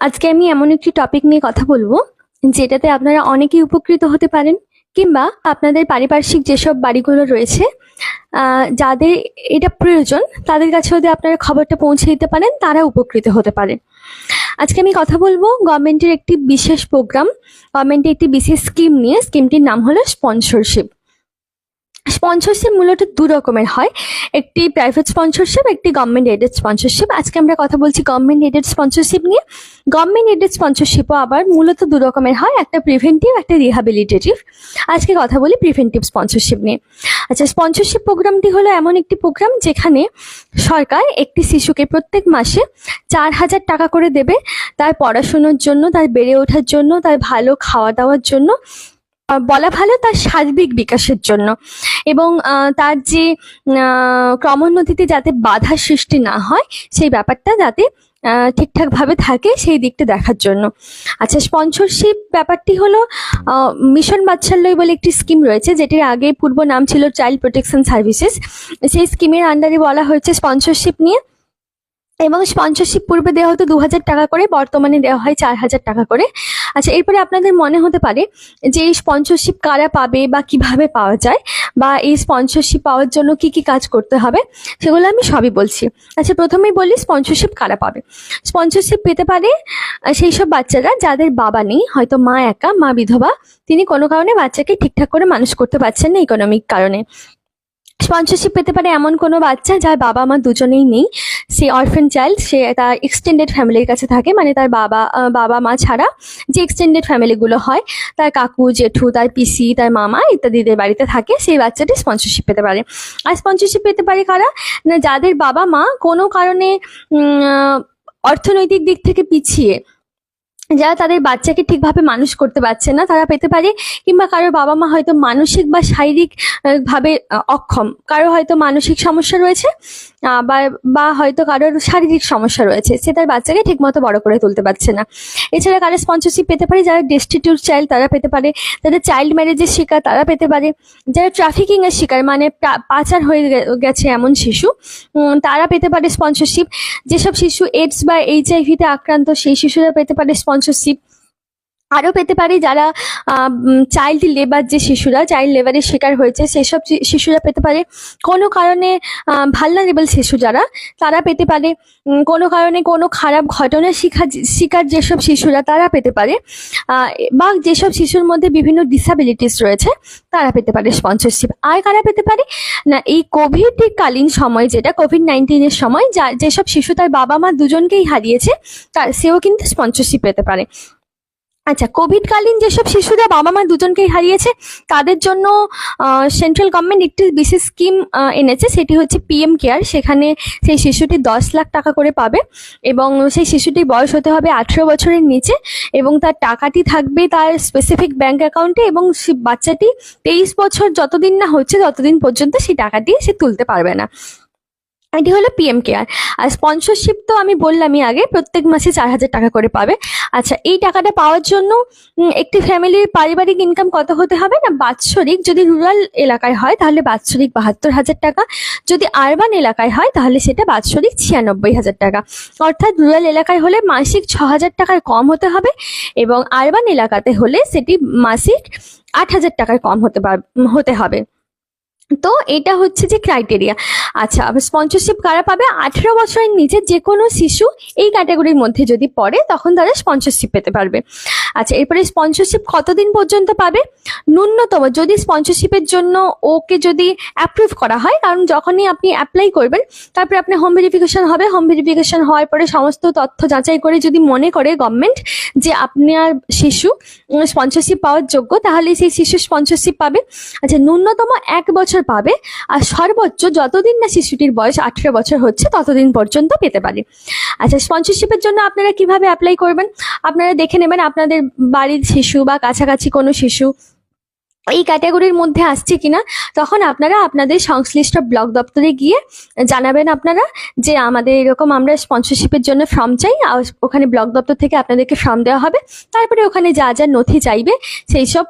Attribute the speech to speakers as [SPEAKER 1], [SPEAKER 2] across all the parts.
[SPEAKER 1] আজকে আমি এমন একটি টপিক নিয়ে কথা বলব, যেটাতে আপনারা অনেকেই উপকৃত হতে পারেন কিংবা আপনাদের পারিপার্শ্বিক যেসব বাড়িগুলো রয়েছে যাদের এটা প্রয়োজন, তাদের কাছে যদি আপনারা খবরটা পৌঁছে দিতে পারেন, তারা উপকৃত হতে পারেন। আজকে আমি কথা বলব গভর্নমেন্টের একটি বিশেষ প্রোগ্রাম গভর্নমেন্টের একটি বিশেষ স্কিম নিয়ে স্কিমটির নাম হলো স্পন্সরশিপ স্পন্সরশিপ মূলত দু রকমের হয়। একটি প্রাইভেট স্পন্সরশিপ একটি গভর্নমেন্ট এডেড স্পন্সরশিপ আজকে আমরা কথা বলছি গভর্নমেন্ট এডেড স্পন্সরশিপ নিয়ে। গভর্নমেন্ট এডেড স্পন্সরশিপও আবার মূলত দু রকমের হয়, একটা প্রিভেন্টিভ একটা রিহাবিলিটেটিভ আজকে কথা বলি প্রিভেন্টিভ স্পন্সরশিপ নিয়ে। আচ্ছা স্পন্সরশিপ প্রোগ্রামটি হলো এমন একটি প্রোগ্রাম যেখানে সরকার একটি শিশুকে প্রত্যেক মাসে চার হাজার টাকা করে দেবে। তার পড়াশুনোর জন্য, তার বেড়ে ওঠার জন্য, তার ভালো খাওয়া দাওয়ার জন্য বলা ভালো তার সার্বিক বিকাশের জন্য। এবং তার যে ক্রমোন্নতিতে যাতে বাধা সৃষ্টি না হয়, সেই ব্যাপারটা যাতে ঠিকঠাকভাবে থাকে সেই দিকটা দেখার জন্য। আচ্ছা স্পন্সরশিপ ব্যাপারটি হলো মিশন বাৎসল্য বলে একটি স্কিম রয়েছে, যেটির আগে পূর্ব নাম ছিল চাইল্ড প্রোটেকশন সার্ভিসেস সেই স্কিমের আন্ডারে বলা হয়েছে স্পন্সরশিপ নিয়ে। এবং স্পন্সরশিপ পূর্বে দেওয়া হতো দু হাজার টাকা করে, বর্তমানে দেওয়া হয় চার হাজার টাকা করে। আচ্ছা এরপরে আপনাদের মনে হতে পারে যে এই স্পন্সরশিপ কারা পাবে বা কীভাবে পাওয়া যায় বা এই স্পন্সরশিপ পাওয়ার জন্য কি কি কাজ করতে হবে, সেগুলো আমি সবই বলছি। আচ্ছা প্রথমেই বলি স্পন্সরশিপ কারা পাবে। স্পন্সরশিপ পেতে পারে সেই সব বাচ্চারা যাদের বাবা নেই, হয়তো মা একা, মা বিধবা, তিনি কোনো কারণে বাচ্চাকে ঠিকঠাক করে মানুষ করতে পারছেন না ইকোনমিক কারণে। স্পন্সরশিপ পেতে পারে এমন কোনো বাচ্চা যার বাবা মা দুজনেই নেই। সে অরফেন চাইল্ড সে তার এক্সটেন্ডেড ফ্যামিলির কাছে থাকে মানে তার বাবা বাবা মা ছাড়া যে এক্সটেন্ডেড ফ্যামিলিগুলো হয়, তার কাকু, জেঠু, তার পিসি, তার মামা ইত্যাদিদের বাড়িতে থাকে, সেই বাচ্চাটি স্পন্সরশিপ পেতে পারে। আর স্পন্সরশিপ পেতে পারে কারা? না, যাদের বাবা মা কোনো কারণে অর্থনৈতিক দিক থেকে পিছিয়ে যারা তাদের বাচ্চাকে ঠিকভাবে মানুষ করতে পারছে না, তারা পেতে পারে কিংবা কারোর বাবা মা হয়তো মানসিক বা শারীরিক ভাবে অক্ষম। কারও হয়তো মানসিক সমস্যা রয়েছে বা বা হয়তো কারোর শারীরিক সমস্যা রয়েছে, সে তার বাচ্চাকে ঠিকমতো বড় করে তুলতে পারছে না। এছাড়া কারও স্পন্সরশিপ পেতে পারে যারা ডেস্টিটিউট চাইল্ড তারা পেতে পারে। যাদের চাইল্ড ম্যারেজের শিকার, তারা পেতে পারে। যারা ট্রাফিকিং এর শিকার মানে পাচার হয়ে গেছে এমন শিশু তারা পেতে পারে স্পন্সরশিপ যেসব শিশু এইডস বা এইচআইভিতে আক্রান্ত, সেই শিশুরা পেতে পারে স্পন্সরশিপ আরও পেতে পারি যারা চাইল্ড লেবার যে শিশুরা চাইল্ড লেবারের শিকার হয়েছে, সেসব শিশুরা পেতে পারে। কোনো কারণে ভাল্লারেবল শিশু যারা, তারা পেতে পারে। কোনো কারণে কোনো খারাপ ঘটনার শিকার শিকার যেসব শিশুরা, তারা পেতে পারে। বা যেসব শিশুর মধ্যে বিভিন্ন ডিসাবিলিটিস রয়েছে, তারা পেতে পারে স্পন্সরশিপ আর কারা পেতে পারে? না, এই কোভিডকালীন সময় যেটা কোভিড নাইন্টিনের সময়, যা, যেসব শিশু তার বাবা মা দুজনকেই হারিয়েছে, তার, সেও কিন্তু স্পন্সরশিপ পেতে পারে। আচ্ছা কোভিড কালীন যেসব শিশুরা বাবা মা দুজনকেই হারিয়েছে, তাদের জন্য সেন্ট্রাল গভর্নমেন্ট একটি বিশেষ স্কিম এনেছে, সেটি হচ্ছে পিএম কেয়ার সেখানে সেই শিশুটি দশ লাখ টাকা করে পাবে এবং সেই শিশুটির বয়স হতে হবে আঠেরো বছরের নিচে এবং তার টাকাটি থাকবে তার স্পেসিফিক ব্যাংক অ্যাকাউন্টে এবং সে বাচ্চাটি তেইশ বছর যতদিন না হচ্ছে ততদিন পর্যন্ত সেই টাকাটি সে তুলতে পারবে না। এটি হলো পিএম কেয়ার আর স্পন্সরশিপ তো আমি বললামই আগে, প্রত্যেক মাসে চার হাজার টাকা করে পাবে। আচ্ছা এই টাকাটা পাওয়ার জন্য একটি ফ্যামিলির পারিবারিক ইনকাম কত হতে হবে না? বাৎসরিক, যদি রুরাল এলাকায় হয়, তাহলে বাৎসরিক বাহাত্তর হাজার টাকা। যদি আরবান এলাকায় হয়, তাহলে সেটা বাৎসরিক ছিয়ানব্বই হাজার টাকা। অর্থাৎ রুরাল এলাকায় হলে মাসিক ছ হাজার টাকার কম হতে হবে এবং আরবান এলাকাতে হলে সেটি মাসিক আট হাজার টাকার কম হতে হতে হবে। তো এটা হচ্ছে যে ক্রাইটেরিয়া আচ্ছা স্পন্সরশিপ কারা পাবে? আঠেরো বছরের নিচে যে কোনো শিশু এই ক্যাটাগরির মধ্যে যদি পড়ে, তখন তারা স্পন্সরশিপ পেতে পারবে। আচ্ছা এরপরে স্পন্সরশিপ কতদিন পর্যন্ত পাবে? ন্যূনতম, যদি স্পন্সরশিপের জন্য ওকে যদি অ্যাপ্রুভ করা হয়, কারণ যখনই আপনি অ্যাপ্লাই করবেন, তারপরে আপনার হোম ভেরিফিকেশন হবে হোম ভেরিফিকেশন হওয়ার পরে সমস্ত তথ্য যাচাই করে যদি মনে করে গভর্নমেন্ট যে আপনার শিশু স্পন্সরশিপ পাওয়ার যোগ্য, তাহলে সেই শিশু স্পন্সরশিপ পাবে। আচ্ছা ন্যূনতম এক বছর পাবে, আর সর্বোচ্চ যতদিন না শিশুটির বয়স আঠেরো বছর হচ্ছে, ততদিন পর্যন্ত পেতে পারে। আচ্ছা স্পন্সরশিপের জন্য আপনারা কীভাবে অ্যাপ্লাই করবেন? আপনারা দেখে নেবেন, আপনাদের বাড়ির শিশু বা কাছাকাছি কোনো শিশু এই ক্যাটাগরির মধ্যে আসছে কিনা, তখন আপনারা আপনাদের সংশ্লিষ্ট ব্লক দপ্তরে গিয়ে জানাবেন আপনারা যে আমাদের এরকম আমরা স্পন্সরশিপের জন্য ফর্ম চাই ওখানে ব্লক দপ্তর থেকে আপনাদেরকে ফর্ম দেওয়া হবে। তারপরে ওখানে যা যা নথি চাইবে, সেই সব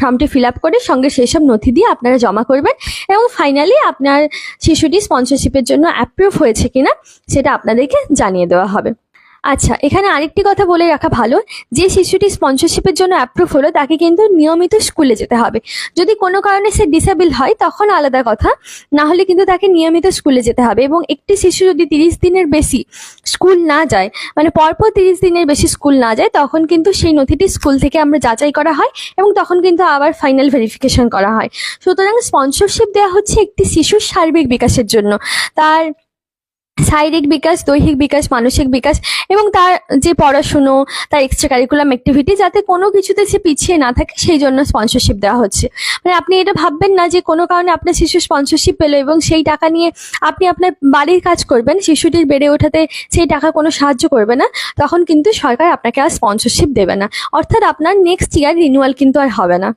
[SPEAKER 1] ফর্মটি ফিল আপ করে সঙ্গে সেই সব নথি দিয়ে আপনারা জমা করবেন। এবং ফাইনালি আপনার শিশুটি স্পন্সরশিপের জন্য অ্যাপ্রুভ হয়েছে কিনা, সেটা আপনাদেরকে জানিয়ে দেওয়া হবে। আচ্ছা এখানে আরেকটি কথা বলে রাখা ভালো, যে শিশুটি স্পন্সরশিপের জন্য অ্যাপ্রুভ হলো, তাকে কিন্তু নিয়মিত স্কুলে যেতে হবে। যদি কোনো কারণে সে ডিসেবল হয়, তখন আলাদা কথা, না হলে কিন্তু তাকে নিয়মিত স্কুলে যেতে হবে। এবং একটি শিশু যদি তিরিশ দিনের বেশি স্কুল না যায় মানে পরপর তিরিশ দিনের বেশি স্কুল না যায়, তখন কিন্তু সেই নথিটি স্কুল থেকে আমরা যাচাই করা হয় এবং তখন কিন্তু আবার ফাইনাল ভেরিফিকেশন করা হয়। সুতরাং স্পন্সরশিপ দেওয়া হচ্ছে একটি শিশুর সার্বিক বিকাশের জন্য। তার শারীরিক বিকাশ, দৈহিক বিকাশ, মানসিক বিকাশ এবং তার যে পড়াশুনো, তার এক্সট্রা কারিকুলাম অ্যাক্টিভিটি যাতে কোনো কিছুতে সে পিছিয়ে না থাকে, সেই জন্য স্পন্সরশিপ দেওয়া হচ্ছে। মানে আপনি এটা ভাববেন না যে কোনো কারণে আপনার শিশু স্পন্সরশিপ পেল এবং সেই টাকা নিয়ে আপনি আপনার বাড়ির কাজ করবেন, শিশুটির বেড়ে ওঠাতে সেই টাকা কোনো সাহায্য করবে না, তখন কিন্তু সরকার আপনাকে আর স্পন্সরশিপ দেবে না। অর্থাৎ আপনার নেক্সট ইয়ার রিনিউয়াল কিন্তু আর হবে না।